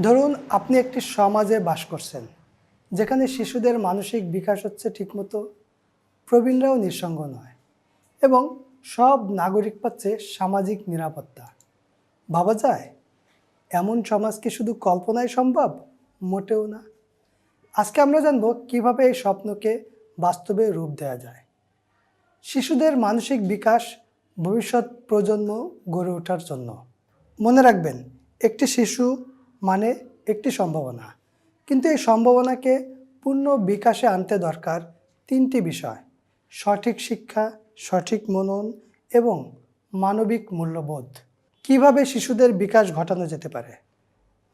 ধরুন, আপনি একটি সমাজে বাস করছেন, যেখানে শিশুদের মানসিক বিকাশ হচ্ছে ঠিকমতো, প্রবীণরাও নিঃসঙ্গ নয় এবং সব নাগরিক পাচ্ছে সামাজিক নিরাপত্তা। ভাবা যায়, এমন সমাজ কি শুধু কল্পনায় সম্ভব? মোটেও না। আজকে আমরা জানব কীভাবে এই স্বপ্নকে বাস্তবে রূপ দেওয়া যায়। শিশুদের মানসিক বিকাশ ভবিষ্যৎ প্রজন্ম গড়ে ওঠার জন্য। মনে রাখবেন, একটি শিশু মানে একটি সম্ভাবনা। কিন্তু এই সম্ভাবনাকে পূর্ণ বিকাশে আনতে দরকার তিনটি বিষয়। সঠিক শিক্ষা, সঠিক মনন এবং মানবিক মূল্যবোধ। কীভাবে শিশুদের বিকাশ ঘটানো যেতে পারে?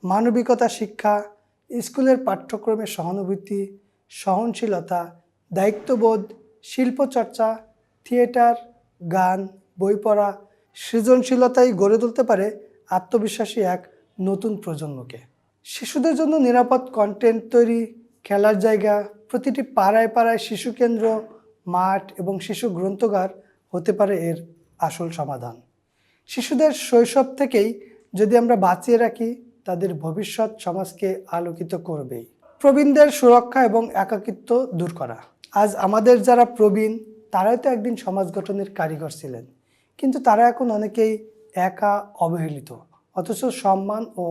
মানবিকতা, শিক্ষা, স্কুলের পাঠ্যক্রমে সহানুভূতি, সহনশীলতা, দায়িত্ববোধ, শিল্পচর্চা, থিয়েটার, গান, বই পড়া, সৃজনশীলতাই গড়ে তুলতে পারে আত্মবিশ্বাসী এক নতুন প্রজন্মকে। শিশুদের জন্য নিরাপদ কন্টেন্ট তৈরি, খেলার জায়গা, প্রতিটি পাড়ায় পাড়ায় শিশু কেন্দ্র, মাঠ এবং শিশু গ্রন্থগার হতে পারে এর আসল সমাধান। শিশুদের শৈশব থেকেই যদি আমরা বাঁচিয়ে রাখি, তাদের ভবিষ্যৎ সমাজকে আলোকিত করবেই। প্রবীণদের সুরক্ষা এবং একাকিত্ব দূর করা। আজ আমাদের যারা প্রবীণ, তারাই তো একদিন সমাজ গঠনের কারিগর ছিলেন। কিন্তু তারা এখন অনেকেই একা অবহেলিত। অথচ সম্মান ও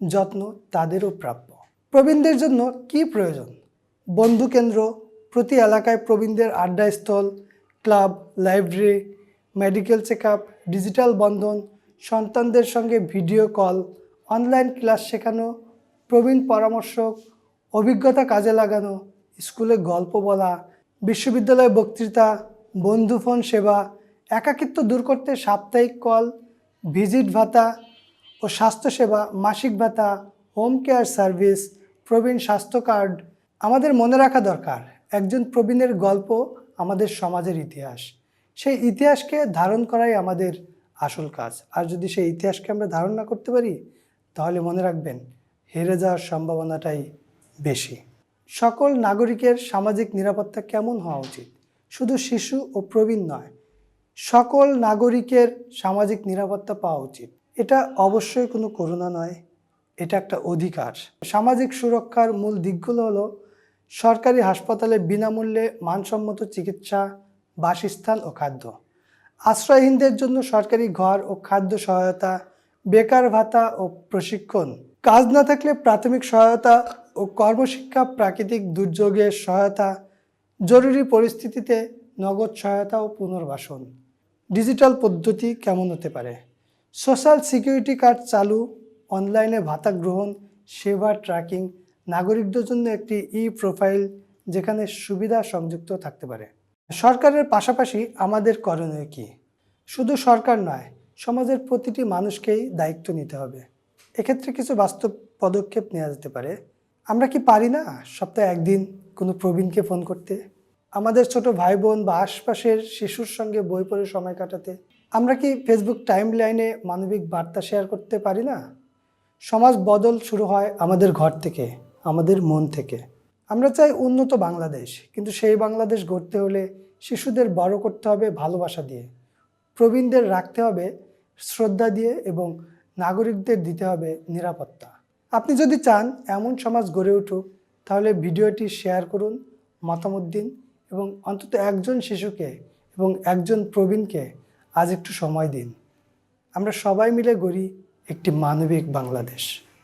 যত্ন তাদেরও প্রাপ্য। প্রবীণদের জন্য কি প্রয়োজন? বন্ধু কেন্দ্র প্রতি এলাকায় প্রবীণদের আড্ডাস্থল, club, library, medical check digital বন্ধন, সন্তানদের সঙ্গে ভিডিও কল, অনলাইন ক্লাস শেখানো, প্রবীণ পরামর্শক, অভিজ্ঞতা কাজে লাগানো, স্কুলে গল্প বলা, বিশ্ববিদ্যালয়ে বক্তৃতা, বন্ধু ফোন সেবা, একাকিত্ব দূর করতে সাপ্তাহিক কল, ভিজিট ভাতা ও স্বাস্থ্যসেবা, মাসিক ভাতা হোম কেয়ার সার্ভিস প্রবীণ স্বাস্থ্য কার্ড আমাদের মনে রাখা দরকার। একজন প্রবীণের গল্প আমাদের সমাজের ইতিহাস। সেই ইতিহাসকে ধারণ করাই আমাদের আসল কাজ। আর যদি সেই ইতিহাসকে আমরা ধারণ না করতে পারি, তাহলে মনে রাখবেন, হেরে যাওয়ার সম্ভাবনাটাই বেশি। সকল নাগরিকের সামাজিক নিরাপত্তা কেমন হওয়া উচিত? শুধু শিশু ও প্রবীণ নয়, সকল নাগরিকের সামাজিক নিরাপত্তা পাওয়া উচিত। এটা অবশ্যই কোনো করুণা নয়, এটা একটা অধিকার। সামাজিক সুরক্ষার মূল দিকগুলো হলো, সরকারি হাসপাতালে বিনামূল্যে মানসম্মত চিকিৎসা, বাসস্থান ও খাদ্য। আশ্রয়হীনদের জন্য সরকারি ঘর ও খাদ্য সহায়তা, বেকার ভাতা ও প্রশিক্ষণ। কাজ না থাকলে প্রাথমিক সহায়তা ও কর্মশিক্ষা প্রাকৃতিক দুর্যোগের সহায়তা, জরুরি পরিস্থিতিতে নগদ সহায়তা ও পুনর্বাসন। ডিজিটাল পদ্ধতি কেমন হতে পারে? সোশ্যাল সিকিউরিটি কার্ড চালু, অনলাইনে ভাতা গ্রহণ, সেবা ট্র্যাকিং, নাগরিকদের জন্য একটি ই প্রোফাইল যেখানে সুবিধা সংযুক্ত থাকতে পারে। সরকারের পাশাপাশি আমাদের করণীয় কি? শুধু সরকার নয়, সমাজের প্রতিটি মানুষকেই দায়িত্ব নিতে হবে। এক্ষেত্রে কিছু বাস্তব পদক্ষেপ নেওয়া যেতে পারে। আমরা কি পারি না সপ্তাহে একদিন কোনো প্রবীণকে ফোন করতে? আমাদের ছোট ভাই বোন বা আশপাশের শিশুর সঙ্গে বই পড়ে সময় কাটাতে আমরা কি ফেসবুক টাইম লাইনে মানবিক বার্তা শেয়ার করতে পারি না? সমাজ বদল শুরু হয় আমাদের ঘর থেকে, আমাদের মন থেকে। আমরা চাই উন্নত বাংলাদেশ, কিন্তু সেই বাংলাদেশ গড়তে হলে শিশুদের বড় করতে হবে ভালোবাসা দিয়ে। প্রবীণদের রাখতে হবে শ্রদ্ধা দিয়ে এবং নাগরিকদের দিতে হবে নিরাপত্তা। আপনি যদি চান এমন সমাজ গড়ে উঠুক, তাহলে ভিডিওটি শেয়ার করুন, মতামত দিন এবং অন্তত একজন শিশুকে এবং একজন প্রবীণকে আজ একটু সময় দিন। আমরা সবাই মিলে গড়ি একটি মানবিক বাংলাদেশ।